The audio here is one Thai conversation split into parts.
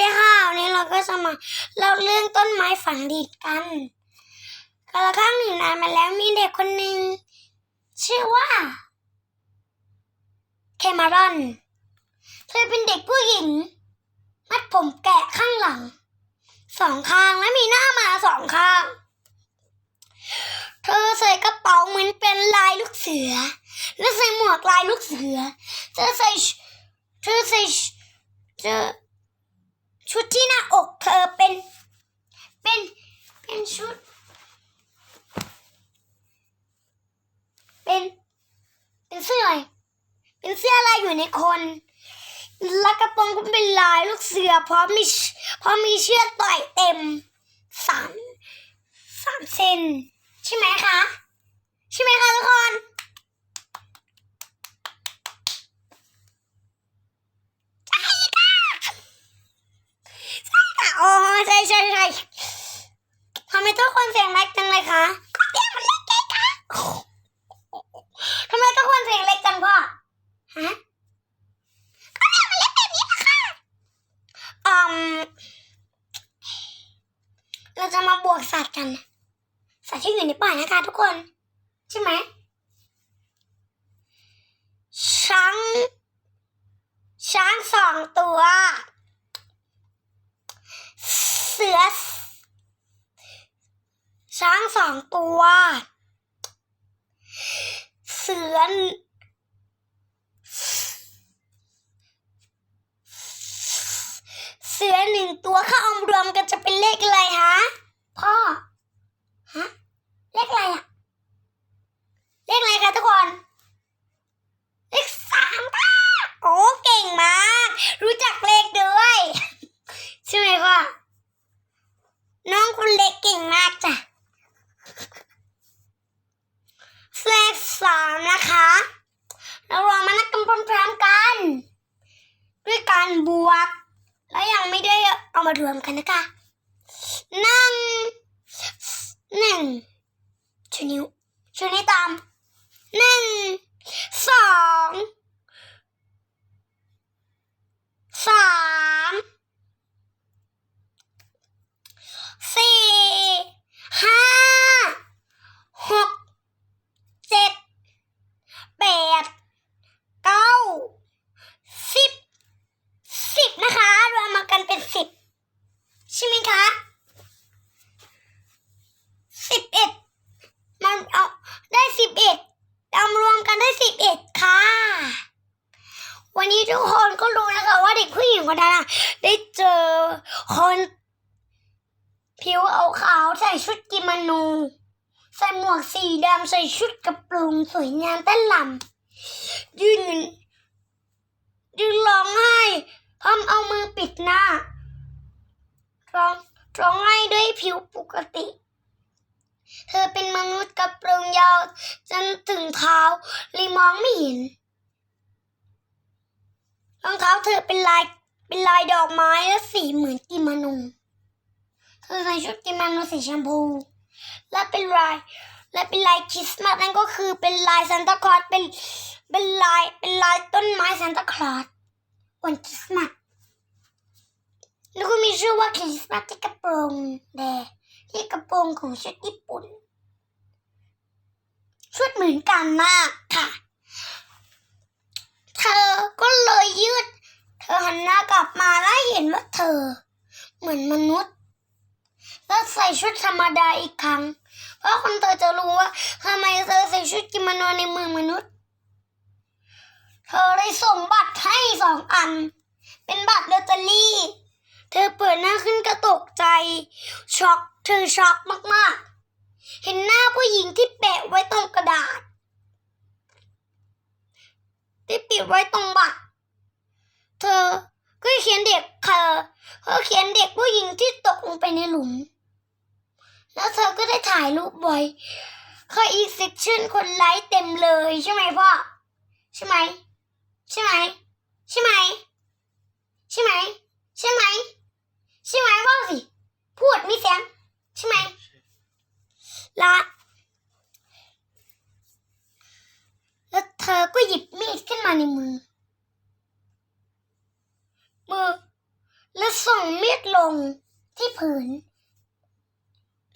ดีค่ะวันนี้เราก็จะมาเล่าเรื่องต้นไม้ฝังดินกันกาละครั้งหนึ่งนานมาแล้วมีเด็กคนหนึ่งชื่อว่าเคมารอน เธอเป็นเด็กผู้หญิง มัดผมแกะข้างหลัง สองข้างและมีหน้ามาสองข้าง เธอใส่กระเป๋าเหมือนเป็นลายลูกเสือ และใส่หมวกลายลูกเสือ เธอใส่เธอใส่เธอ ชุดที่หน้าอกเธอเป็น เป็น เป็นชุด เป็น เป็นเสื้ออะไร เป็นเสื้อลายอยู่ในคน และกระโปรงก็เป็นลายลูกเสือพราะมีเพราะมีเชือกต่อยเต็มสามสามเซนใช่ไหมคะ ใช่ไหมคะทุกคน ใช่ค่ะใช่ค่ะโอ้ใช่ใช่ใช่ทำ ไมทุกคนเสียงเล็กจังเลยคะก็เสียงมันเล็กไงคะทำไมทุกคนเสียงเล็กจังพ่อ ฮะก็เสียงมันเล็กแบบนี้นะคะอืมเราจะมาบวกสัตว์กัน สัตว์ที่อยู่ในป่านะคะทุกคน ใช่ไหมช้างช้างสองตัว เสือ ช้าง สองตัว เสือเสือหนึ่งตัวเข้าเอารวมกันจะเป็นเลขอะไรฮะพ่อ ฮะ เลขอะไรอะเลขอะไรคะทุกคน เลขสามค่ะ โอ้เก่งมาก รู้จักเลขด้วย ใช่ไหมพ่อน้องคนเล็กเก่งมากจ้ะเลขสามนะคะเราลองมานับกันพร้อมๆกัน ด้วยการบวก แล้วยังไม่ได้เอามารวมกันนะคะนั่งหนึ่งชูนิ้วชูนิ้วตามหนึ่งสองสามสี่ห้าหกเจ็ดแปดเก้าสิบสิบนะคะรวมมากันเป็นสิบใช่ไหมคะสิบเอ็ดมันเอาได้สิบเอ็ดเอามารวมกันได้สิบเอ็ดค่ะ วันนี้ทุกคนก็รู้นะคะว่าเด็กผู้หญิงคนนั้นอะได้เจอคนผิวเอาขาวใส่ ชุดกิโมโน ใส่หมวกสีดำใส่ชุดกระโปรงสวยงามเต้นลำยืนยืนร้องไห้พร้อมเอามือปิดหน้าร้องร้องไห้ด้วยผิวปกติ เธอเป็นมนุษย์กระโปรงยาวจนถึงเท้าเลยมองไม่เห็นรองเท้าเธอเป็นลายเป็นลายดอกไม้และสีเหมือนกิโมโน เธอใส่ชุดกิโมโนสีชมพู และเป็นลาย และเป็นลายคริสต์มาสนั่นก็คือเป็นลายซานตาคลอสเป็นเป็นลายเป็นลายต้นไม้ซานตาคลอสวันคริสต์มาสแล้วก็มีชื่อว่าคริสต์มาสที่กระโปรงแดงที่กระโปรงของชุดญี่ปุ่น ชุดเหมือนกันมากค่ะ เธอก็เลยยืด เธอหันหน้ากลับมาแล้วเห็นว่าเธอ เหมือนมนุษย์ แล้วใส่ชุดธรรมดาอีกครั้ง เพราะคนเธอจะรู้ว่าทำไมเธอใส่ชุดกิโมโนในเมืองมนุษย์ เธอเลยส่งบัตรให้สองอัน เป็นบัตรลอตเตอรี่ เธอเปิดหน้าขึ้นกระตกใจ ช็อกเธอช็อกมากๆ เห็นหน้าผู้หญิงที่แปะไว้ตรงกระดาษ ที่ปิดไว้ตรงบัตร เธอก็เขียนเด็กเธอเธอเขียนเด็กผู้หญิงที่ตกลงไปในหลุม แล้วเธอก็ได้ถ่ายรูปไว้เคยอีกเซ็กชันคนไลค์เต็มเลยใช่ไหมพ่อ ใช่ไหม ใช่ไหม ใช่ไหม ใช่ไหม ใช่ไหม ใช่ไหมว่าสิ พูดมีเสียง ใช่ไหม ละแล้วเธอก็หยิบมีดขึ้นมาในมือ มือ แล้วส่งมีดลงที่ผืน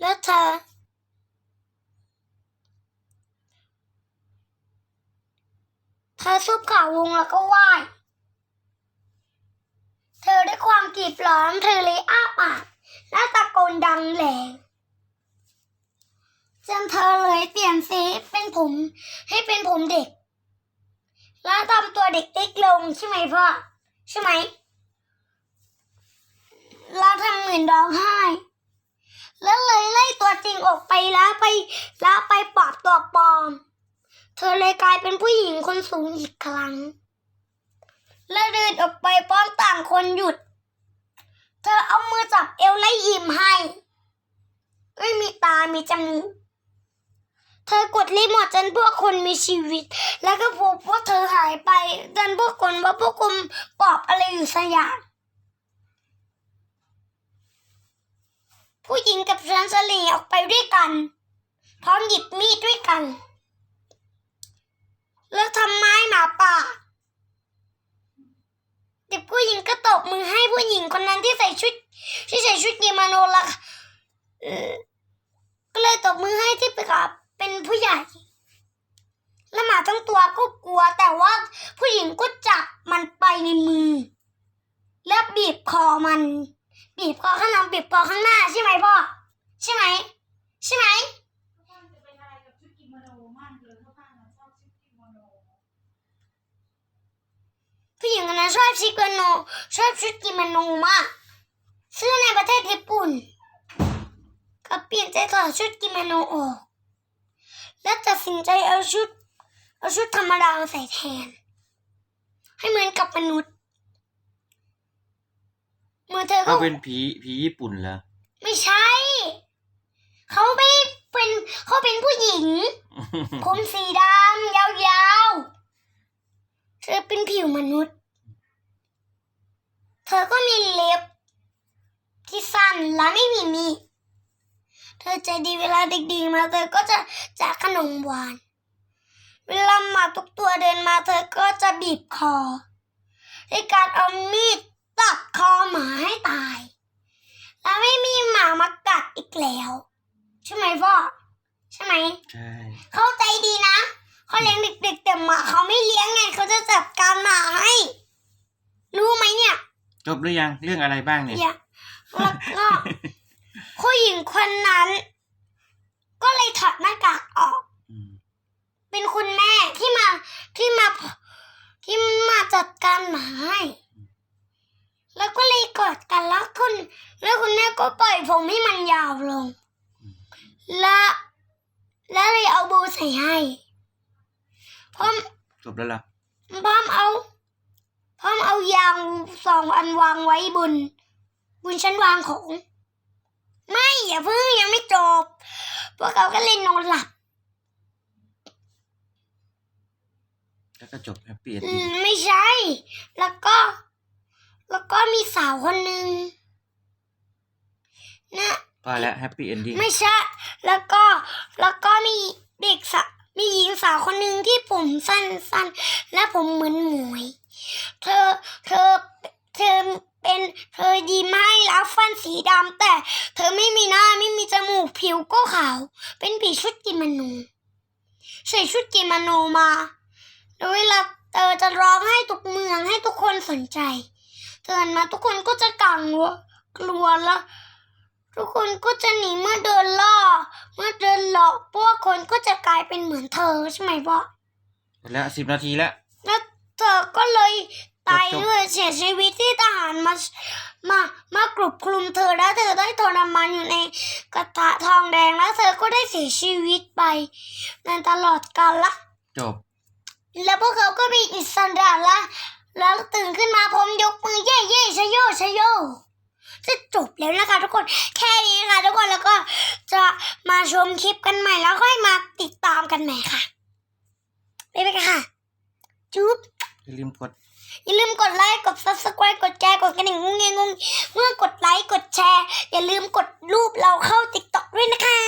แล้วเธอ เธอซุบขาวงแล้วก็ไหว้เธอด้วยความกรีดร้องเธอเลยอ้าปากและตะโกนดังแหลงจนเธอเลยเปลี่ยนสีเป็นผมให้เป็นผมเด็ก แล้วทำตัวเด็กเล็กลงใช่ไหมพ่อ ใช่ไหม แล้วทำเหมือนร้องไห้ แล้วเลยไล่ตัวจริง ออกไปแล้วไปแล้วไปปลอบตัวปลอม เธอเลยกลายเป็นผู้หญิงคนสูงอีกครั้ง และเดินออกไปพร้อมต่างคนหยุด เธอเอามือจับเอวและยิ้มให้ไม่มีตามีจมูกเธอกดรีโมทจนพวกคนมีชีวิต แล้วก็พบว่าเธอหายไปจนพวกคนว่าพวกคุณปอบอะไรอยู่สักอย่าง ผู้หญิงกับฉันสลีออกไปด้วยกัน พร้อมหยิบมีดด้วยกัน แล้วทำไม้หมาป่าเด็กผู้หญิงก็ตบมือให้ผู้หญิงคนนั้นที่ใส่ชุด ที่ใส่ชุดกิโมโนละเอ่อก็เลยตบมือให้ที่ปกับเป็นผู้ใหญ่แล้วหมาทั้งตัวก็กลัวแต่ว่าผู้หญิงก็จับมันไปในมือ แล้วบีบคอมัน บีบคอข้างหลังบีบคอข้างหน้าใช่ไหมพ่อใช่ไหมใช่ไหมผู้หญิงคนนั้นชอบชิกิโมโนชอบชุดกิโมโนมากซื้อในประเทศญี่ปุ่นก็เปลี่ยนใจถอดชุดกิโมโนออกและตัดสินใจเอาชุดเอาชุดธรรมดาใส่แทน ให้เหมือนกับมนุษย์ มื่อเธอก็เขาเป็นผีผีญี่ปุ่นเหรอไม่ใช่ เขาไม่เป็นเขาเป็นผู้หญิง ผมสีดำยาวๆ เธอเป็นผิวมนุษย์ เธอก็มีเล็บ ที่สั้นและไม่มีมีดเธอใจดีเวลาเด็กๆมาเธอก็จะแจกขนมหวาน เวลาหมาทุกตัวเดินมาเธอก็จะบีบคอด้วยการเอามีด ตัดคอหมาให้ตาย แล้วไม่มีหมามากัดอีกแล้ว ใช่ไหมพ่อ ใช่ไหม ใช่เข้าใจดีนะเขาเลี้ยงเด็กๆแต่หมาเขาไม่เลี้ยงไงเขาจะจัดการหมาให้ รู้ไหมเนี่ยจบหรือยังเรื่องอะไรบ้างเนี่ยอย่าแล้วก็ผู้หญิงคนนั้น ก็เลยถอดหน้ากากออก อืมเป็นคุณแม่ที่มาที่มาที่มาจัดการหมาให้ แล้วก็เลยกอดกันแล้วคุณแล้วคุณแม่ก็ปล่อยผมให้มันยาวลง และแล้วเลยเอาโบใส่ให้พร้อมจบแล้วเหรอพร้อมเอาพร้อมเอายางสองอันวางไว้บนบนชั้นวางของ ไม่อย่าเพิ่งยังไม่จบพวกเขาก็เล่นนอนหลับแล้วก็จบแฮปปี้เอนอืดิ้งมไม่ใช่ แล้วก็ แล้วก็มีสาวคนหนึ่งนะพอแล้วแฮปปี้เอนดิ้งไม่ใช่ แล้วก็แล้วก็มีเด็กสะมีหญิงสาวคนหนึ่งที่ผมสั้นๆ และผมเหมือนหมวย เธอเธอเธอเป็นเธอดีไม้แล้วฟันสีดำแต่เธอไม่มีหน้าไม่มีจมูกผิวก็ขาว เป็นผีชุดกิโมโนใส่ชุดกิโมโนมาแล้วเวลาเธอจะร้องให้ทุกเมืองให้ทุกคนสนใจ เตือนมาทุกคนก็จะกังวลกลัวแล้ว ทุกคนก็จะหนีเมื่อเดินล่อ เมื่อเดินหลอกพวกคนก็จะกลายเป็นเหมือนเธอใช่ไหมพ่อหมดแล้วสิบนาทีแล้ว แล้วเธอก็เลยตายจบๆด้วยเสียชีวิตที่ทหารมามามากรุบคลุมเธอแล้วเธอได้ทรมานอยู่ในกระทะทองแดงแล้วเธอก็ได้เสียชีวิตไปในตลอดกาลละจบ แล้วพวกเขาก็มีอิสระละ แล้วตื่นขึ้นมาผมยกมือเย่เย่ชะโยชะโยจะจบแล้วนะคะทุกคนแค่นี้นะคะทุกคนแล้วก็จะมาชมคลิปกันใหม่แล้วค่อยมาติดตามกันใหม่ค่ะบ๊ายบายค่ะ จุ๊บอย่าลืมกด อย่าลืมกดไลค์กด subscribe กดแชร์กดกระดิ่งงุ้งเงงงุ้งเมื่อกดไลค์กดแชร์ อย่าลืมกดรูปเราเข้า TikTok ด้วยนะคะ